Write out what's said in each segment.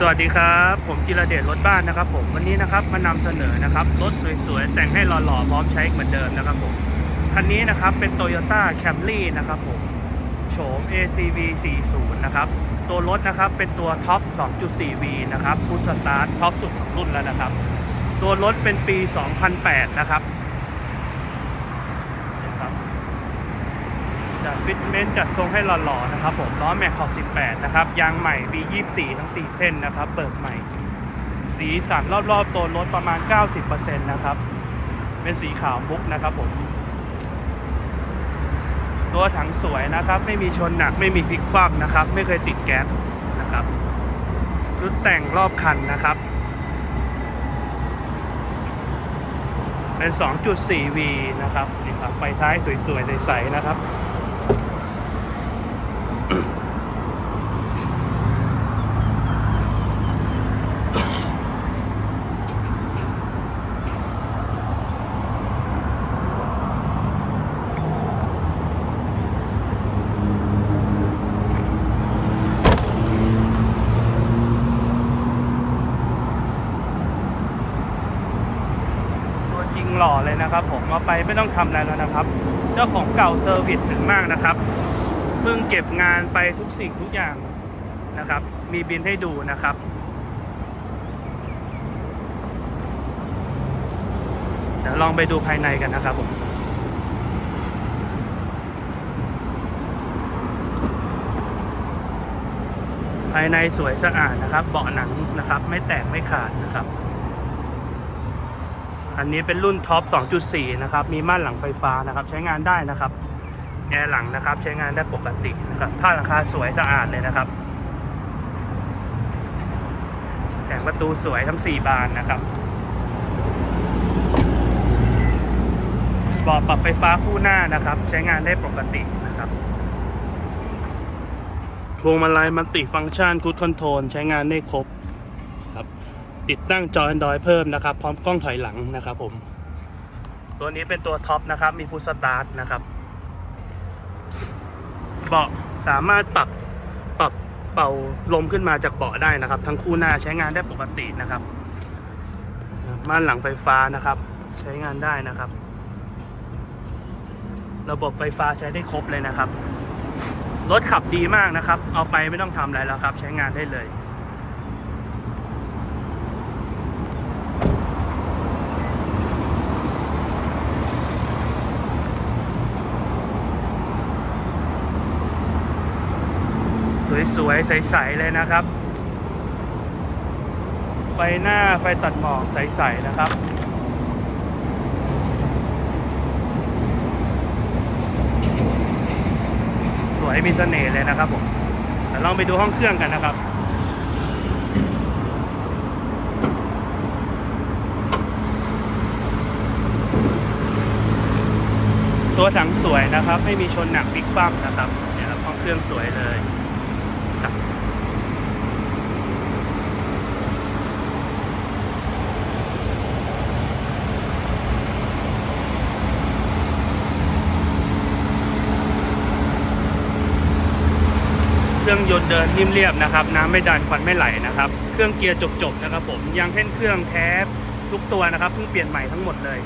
สวัสดีครับ ผมจิรเดชรถบ้านนะครับผมวันนี้นะครับมานำเสนอนะครับรถสวยๆแต่งให้หล่อๆพร้อมใช้เหมือนเดิมนะครับผมคันนี้นะครับเป็น Toyota Camry นะครับผมโฉม ACV 40นะครับตัวรถนะครับเป็นตัวท็อป 2.4V นะครับพุทสตาร์ทท็อปสุดของรุ่นแล้วนะครับ ตัวรถเป็นปี 2008 นะครับนะครับ จัดฟิตเมนต์จัดทรงให้หล่อๆนะครับผมล้อแม็กขอบ 18 นะครับ ยางใหม่ B24 ทั้ง 4 เส้นนะครับ เปิดใหม่ สีสันรอบๆตัวรถประมาณ 90%นะครับ เป็นสีขาวมุกนะครับผม ตัวถังสวยนะครับ ไม่มีชนหนักไม่มีพลิกคว่ำนะครับ ไม่เคยติดแก๊สนะครับชุดแต่งรอบคันนะครับเป็น 2.4V นะครับ นี่ครับ ไฟท้ายสวยๆ ใส ๆ นะครับ หล่อเลยนะครับ ผมเอาไปไม่ต้องทำอะไรแล้วนะครับ เจ้าของเก่าเซอร์วิสถึงมากนะครับเพิ่งเก็บงานไปทุกสิ่งทุกอย่างนะครับ มีบินให้ดูนะครับเดี๋ยวลองไปดูภายในกันนะครับผมภายในสวยสะอาดนะครับ เบาะหนังนะครับ ไม่แตกไม่ขาดนะครับ อันนี้เป็นรุ่นท็อป 2.4 นะครับ มีม่านหลังไฟฟ้านะครับ ใช้งานได้นะครับ แอร์หลังนะครับ ใช้งานได้ปกตินะครับผ้าหลังคาสวยสะอาดเลยนะครับ แต่งประตูสวยทั้ง 4 บานนะครับเบาะปรับไฟฟ้าคู่หน้านะครับ ใช้งานได้ปกตินะครับพวงมาลัยมัลติฟังก์ชันคูดคอนโทรลใช้งานได้ครบ ติดตั้งจอ Android เพิ่มนะครับ พร้อมกล้องถอยหลังนะครับผม ตัวนี้เป็นตัวท็อปนะครับ มีพุชสตาร์ทนะครับ เบาะสามารถปรับปรับเป่าลมขึ้นมาจากเบาะได้นะครับ ทั้งคู่หน้าใช้งานได้ปกตินะครับม่านหลังไฟฟ้านะครับ ใช้งานได้นะครับ ระบบไฟฟ้าใช้ได้ครบเลยนะครับรถขับดีมากนะครับ เอาไปไม่ต้องทำอะไรแล้วครับ ใช้งานได้เลย สวยๆ ใสๆ เลยนะครับ ไฟหน้าไฟตัดหมอกใสๆ นะครับ สวยมีเสน่ห์เลยนะครับผมเดี๋ยวลองไปดูห้องเครื่องกันนะครับตัวถังสวยนะครับ ไม่มีชนหนักบิ๊กบัมนะครับเนี่ยครับห้องเครื่องสวยเลยครับเค รื่องยนต์เดินนิ่มเรียบนะครับน้ำไม่ดันควันไม่ไหลนะครับ เครื่องเกียร์จบๆนะครับผมยางแท่นเครื่องแท้ทุกตัวนะครับเพิ่งเปลี่ยนใหม่ทั้งหมดเลย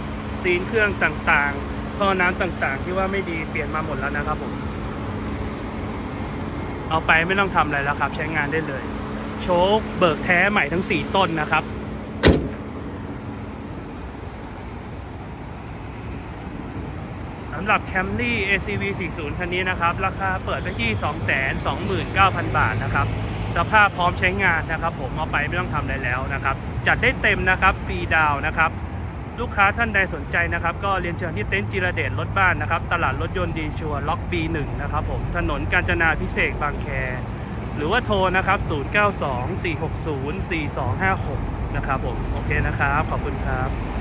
ซีนเครื่องต่างๆท่อน้ำต่างๆ ที่ว่าไม่ดีเปลี่ยนมาหมดแล้วนะครับผมเอาไปไม่ต้องทำอะไรแล้วครับ ใช้งานได้เลย โชคเบิกแท้ใหม่ทั้ง 4 ต้นนะครับ สำ หรับ Camry ACV 40คันนี้นะครับ ราคาเปิดไปที่ 229,000 บาทนะครับ สภาพพร้อมใช้งานนะครับ ผมเอาไปไม่ต้องทำอะไรแล้วนะครับ จัดได้เต็มนะครับฟรีดาวนะครับลูกค้าท่านใดสนใจนะครับ ก็เรียนเชิญที่เต็นท์จิรเดชรถบ้านนะครับ ตลาดรถยนต์ดีชัวล็อก B1 นะครับผมถนนกาญจนาพิเศษบางแค หรือว่าโทรนะครับ 092 460 4256 นะครับผม โอเคนะครับ ขอบคุณครับ